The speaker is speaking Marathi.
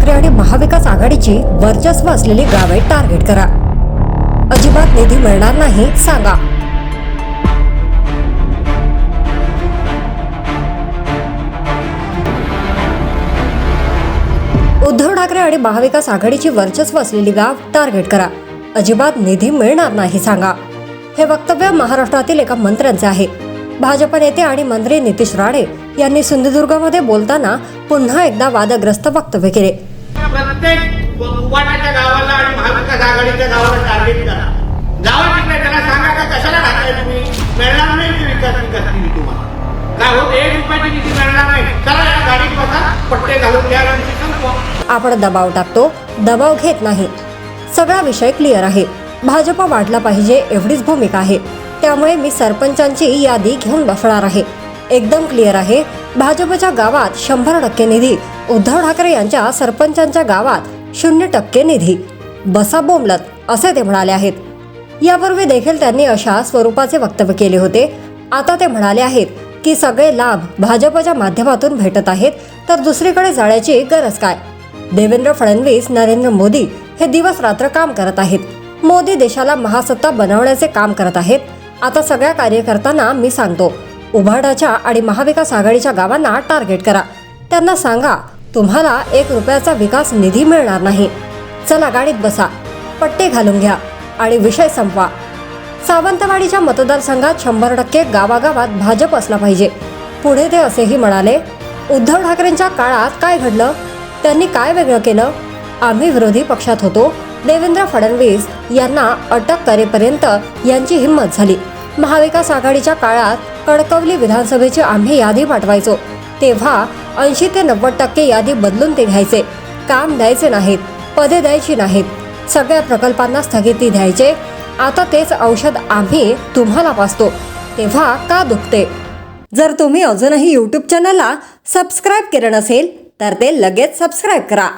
ठाकरे आणि महाविकास आघाडीची वर्चस्व असलेली गावे टार्गेट करा. अजिबात निधी मिळणार नाही सांगा. उद्धव ठाकरे आणि महाविकास आघाडीची वर्चस्व असलेली गाव टार्गेट करा. अजिबात निधी मिळणार नाही सांगा. हे वक्तव्य महाराष्ट्रातील एका मंत्र्यांचे आहे. भाजप नेते आणि मंत्री नितीश राणे यांनी सिंधुदुर्गमध्ये बोलताना पुन्हा एकदा वादग्रस्त वक्तव्य केले. प्रत्येक उपाटाच्या गावाला आणि महाविकास आघाडीच्या गावाला टार्गेट करा. गावात तिकडे त्याला सांगा का? कशाला राहताय तुम्ही? मिळणार नाही की विकास विकास निधी तुम्हाला. काय होत एक रुपयाची निधी मिळणार नाही. चला या गाडीत बसा पट्टे घालून घ्या आणि संपवा आपण दबाव टाकतो दबाव घेत नाही. सगळा विषय क्लिअर आहे. भाजप वाढला पाहिजे एवढीच भूमिका आहे. त्यामुळे मी सरपंचांची यादी घेऊन बसणार आहे. एकदम क्लिअर आहे भाजपच्या गावात शंभर टक्के निधी उद्धव ठाकरे यांच्या सरपंचांच्या गावात शून्य टक्के निधी. बसा बोंबलत असे ते म्हणाले आहेत. यापूर्वी देखील त्यांनी अशा स्वरूपाचे वक्तव्य केले होते. आता ते म्हणाले आहेत की सगळे लाभ भाजपच्या माध्यमातून भेटत आहेत तर दुसरीकडे जाण्याची गरज काय? देवेंद्र फडणवीस नरेंद्र मोदी हे दिवस रात्र काम करत आहेत. मोदी देशाला महासत्ता बनवण्याचे काम करत आहेत. आता सगळ्या कार्यकर्त्यांना मी सांगतो उभाडाच्या आणि महाविकास आघाडीच्या गावांना टार्गेट करा. त्यांना सांगा तुम्हाला एक रुपयाचा विकास निधी मिळणार नाही. चला गाडीत बसा. पट्टे घालून घ्या आणि विषय संपवा. सावंतवाडीच्या मतदारसंघात शंभर टक्के गावागावात भाजप असला पाहिजे. पुढे ते असेही म्हणाले उद्धव ठाकरेंच्या काळात काय घडलं? त्यांनी काय वेगळं केलं? आम्ही विरोधी पक्षात होतो. देवेंद्र फडणवीस यांना अटक करेपर्यंत यांची हिंमत झाली. महाविकास आघाडीच्या काळात कणकवली विधानसभेची आम्ही यादी पाठवायचो. तेव्हा ऐंशी ते नव्वद टक्के यादी बदलून ते घ्यायचे. काम द्यायचे नाहीत पदे द्यायची नाहीत. सगळ्या प्रकल्पांना स्थगिती द्यायचे. आता तेच औषध आम्ही तुम्हाला पाचतो तेव्हा का दुखते? जर तुम्ही अजूनही यूट्यूब चॅनलला सबस्क्राईब केलं नसेल तर ते लगेच सबस्क्राईब करा.